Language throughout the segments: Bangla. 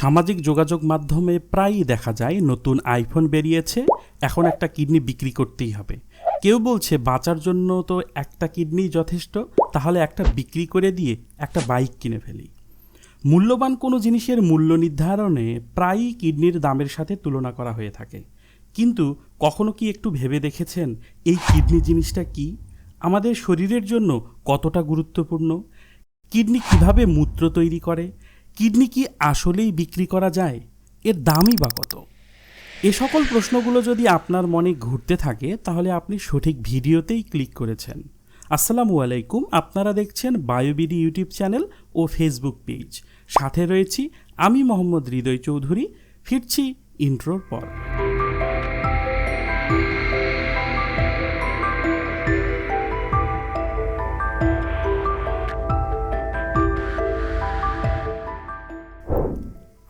সামাজিক যোগাযোগ মাধ্যমে প্রায়ই দেখা যায়, নতুন আইফোন বেরিয়েছে, এখন একটা কিডনি বিক্রি করতেই হবে। কেউ বলছে, বাঁচার জন্য তো একটা কিডনি যথেষ্ট, তাহলে একটা বিক্রি করে দিয়ে একটা বাইক কিনে ফেলি। মূল্যবান কোনো জিনিসের মূল্য নির্ধারণে প্রায়ই কিডনির দামের সাথে তুলনা করা হয়ে থাকে। কিন্তু কখনো কি একটু ভেবে দেখেছেন, এই কিডনি জিনিসটা কি? আমাদের শরীরের জন্য কতটা গুরুত্বপূর্ণ? কিডনি কীভাবে মূত্র তৈরি করে? কিডনি কি আসলেই বিক্রি করা যায়? এর দামই বা কত? এ সকল প্রশ্নগুলো যদি আপনার মনে ঘুরতে থাকে, তাহলে আপনি সঠিক ভিডিওতেই ক্লিক করেছেন। আসসালামু আলাইকুম, আপনারা দেখছেন বায়োবিডি ইউটিউব চ্যানেল ও ফেসবুক পেজ। সাথে রয়েছি আমি মোহাম্মদ হৃদয় চৌধুরী। ফিরছি ইন্ট্রোর পর।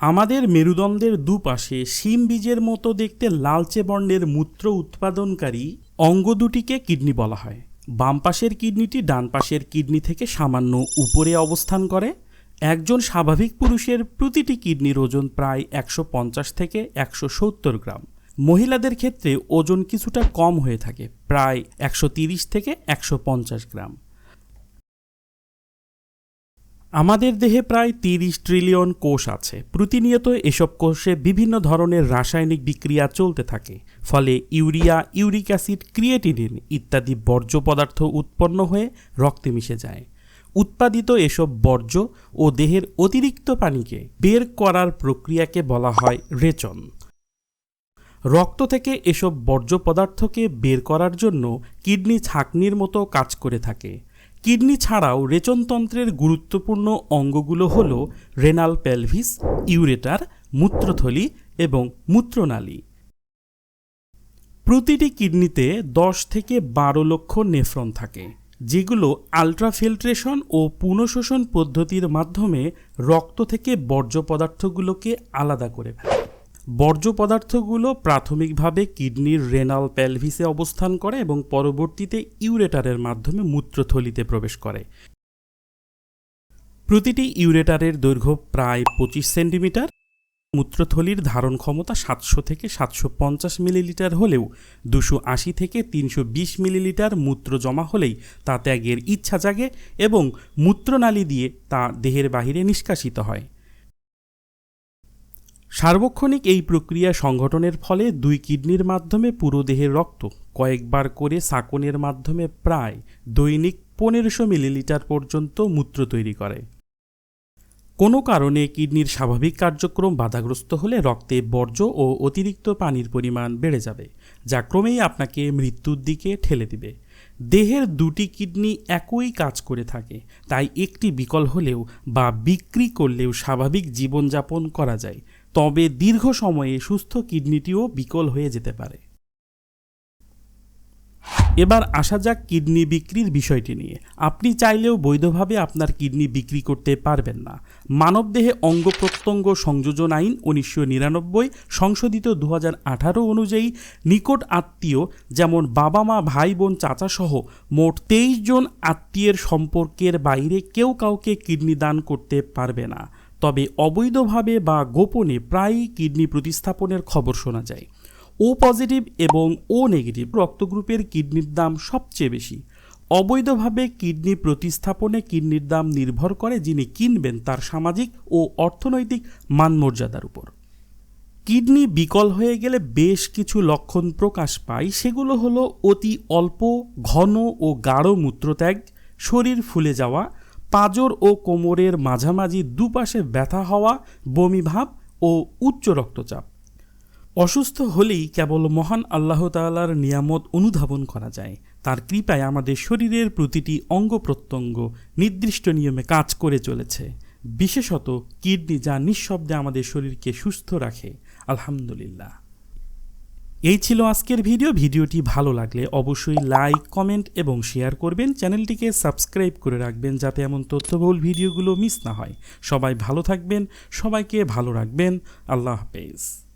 আমাদের মেরুদণ্ডের দুপাশে শিম বীজের মতো দেখতে লালচে বর্ণের মূত্র উৎপাদনকারী অঙ্গ দুটিকে কিডনি বলা হয়। বাম পাশের কিডনিটি ডান পাশের কিডনি থেকে সামান্য উপরে অবস্থান করে। একজন স্বাভাবিক পুরুষের প্রতিটি কিডনির ওজন প্রায় একশো পঞ্চাশ থেকে একশো সত্তর গ্রাম। মহিলাদের ক্ষেত্রে ওজন কিছুটা কম হয়ে থাকে, প্রায় একশো তিরিশ থেকে একশো পঞ্চাশ গ্রাম। আমাদের দেহে প্রায় তিরিশ ট্রিলিয়ন কোষ আছে। প্রতিনিয়ত এসব কোষে বিভিন্ন ধরনের রাসায়নিক বিক্রিয়া চলতে থাকে। ফলে ইউরিয়া, ইউরিক অ্যাসিড, ক্রিয়েটিনিন ইত্যাদি বর্জ্য পদার্থ উৎপন্ন হয়ে রক্তে মিশে যায়। উৎপাদিত এসব বর্জ্য ও দেহের অতিরিক্ত পানিকে বের করার প্রক্রিয়াকে বলা হয় রেচন। রক্ত থেকে এসব বর্জ্য পদার্থকে বের করার জন্য কিডনি ছাঁকনির মতো কাজ করে থাকে। কিডনি ছাড়াও রেচনতন্ত্রের গুরুত্বপূর্ণ অঙ্গগুলো হল রেনাল পেলভিস ইউরেটার মূত্রথলি এবং মূত্রনালী। প্রতিটি কিডনিতে দশ থেকে বারো লক্ষ নেফ্রন থাকে, যেগুলো আলট্রাফিল্ট্রেশন ও পুনঃশোষণ পদ্ধতির মাধ্যমে রক্ত থেকে বর্জ্য পদার্থগুলোকে আলাদা করে ফেলে। বর্জ্য পদার্থগুলো প্রাথমিকভাবে কিডনির রেনাল প্যালভিসে অবস্থান করে এবং পরবর্তীতে ইউরেটারের মাধ্যমে মূত্রথলিতে প্রবেশ করে। প্রতিটি ইউরেটারের দৈর্ঘ্য প্রায় পঁচিশ সেন্টিমিটার। মূত্রথলির ধারণ ক্ষমতা সাতশো থেকে সাতশো পঞ্চাশ মিলিলিটার হলেও দুশো আশি থেকে তিনশো বিশ মিলিলিটার মূত্র জমা হলেই তা ত্যাগের ইচ্ছা জাগে এবং মূত্রনালী দিয়ে তা দেহের বাহিরে নিষ্কাশিত হয়। সার্বক্ষণিক এই প্রক্রিয়া সংঘটনের ফলে দুই কিডনির মাধ্যমে পুরো দেহের রক্ত, কয়েকবার করে সাকনের মাধ্যমে প্রায় দৈনিক পনেরোশো মিলিলিটার পর্যন্ত মূত্র তৈরি করে। কোনো কারণে কিডনির স্বাভাবিক কার্যক্রম বাধাগ্রস্ত হলে রক্তে বর্জ্য ও অতিরিক্ত পানির পরিমাণ বেড়ে যাবে, যা ক্রমেই আপনাকে মৃত্যুর দিকে ঠেলে দিবে। দেহের দুটি কিডনি একই কাজ করে থাকে, তাই একটি বিকল হলেও বা বিক্রি করলেও স্বাভাবিক জীবনযাপন করা যায় তবে দীর্ঘ সময়ে সুস্থ কিডনিটিও বিকল হয়ে যেতে পারে। এবার আসা যাক কিডনি বিক্রির বিষয়টি নিয়ে। আপনি চাইলেও বৈধভাবে আপনার কিডনি বিক্রি করতে পারবেন না। মানবদেহে অঙ্গ প্রত্যঙ্গ সংযোজন আইন উনিশশো নিরানব্বই সংশোধিত দু আঠারো অনুযায়ী নিকট আত্মীয় যেমন বাবা মা, ভাই বোন, চাচা সহ মোট তেইশ জন আত্মীয়ের সম্পর্কের বাইরে কেউ কাউকে কিডনি দান করতে পারবে না। তবে অবৈধভাবে বা গোপনে প্রায়ই কিডনি প্রতিস্থাপনের খবর শোনা যায়। ও পজিটিভ এবং ও নেগেটিভ রক্তগ্রুপের কিডনির দাম সবচেয়ে বেশি। অবৈধভাবে কিডনি প্রতিস্থাপনে কিডনির দাম নির্ভর করে যিনি কিনবেন তার সামাজিক ও অর্থনৈতিক মানমর্যাদার উপর। কিডনি বিকল হয়ে গেলে বেশ কিছু লক্ষণ প্রকাশ পায়। সেগুলো হলো অতি অল্প, ঘন ও গাঢ় মূত্রত্যাগ, শরীর ফুলে যাওয়া পাঁজর ও কোমরের মাঝামাঝি দুপাশে ব্যথা হওয়া বমিভাব ও উচ্চ রক্তচাপ। অসুস্থ হলেই কেবল মহান আল্লাহ তাল্লার নিয়ামত অনুধাবন করা যায়। তার কৃপায় আমাদের শরীরের প্রতিটি অঙ্গ প্রত্যঙ্গ নির্দিষ্ট নিয়মে কাজ করে চলেছে। বিশেষত কিডনি যা নিঃশব্দে আমাদের শরীরকে সুস্থ রাখে। আলহামদুলিল্লাহ। এই ছিল আজকের ভিডিও। ভিডিওটি ভালো লাগলে অবশ্যই লাইক, কমেন্ট এবং শেয়ার করবেন। চ্যানেলটিকে সাবস্ক্রাইব করে রাখবেন যাতে এমন তথ্যবহুল ভিডিওগুলো মিস না হয়। সবাই ভালো থাকবেন, সবাইকে ভালো রাখবেন। আল্লাহ হাফেজ।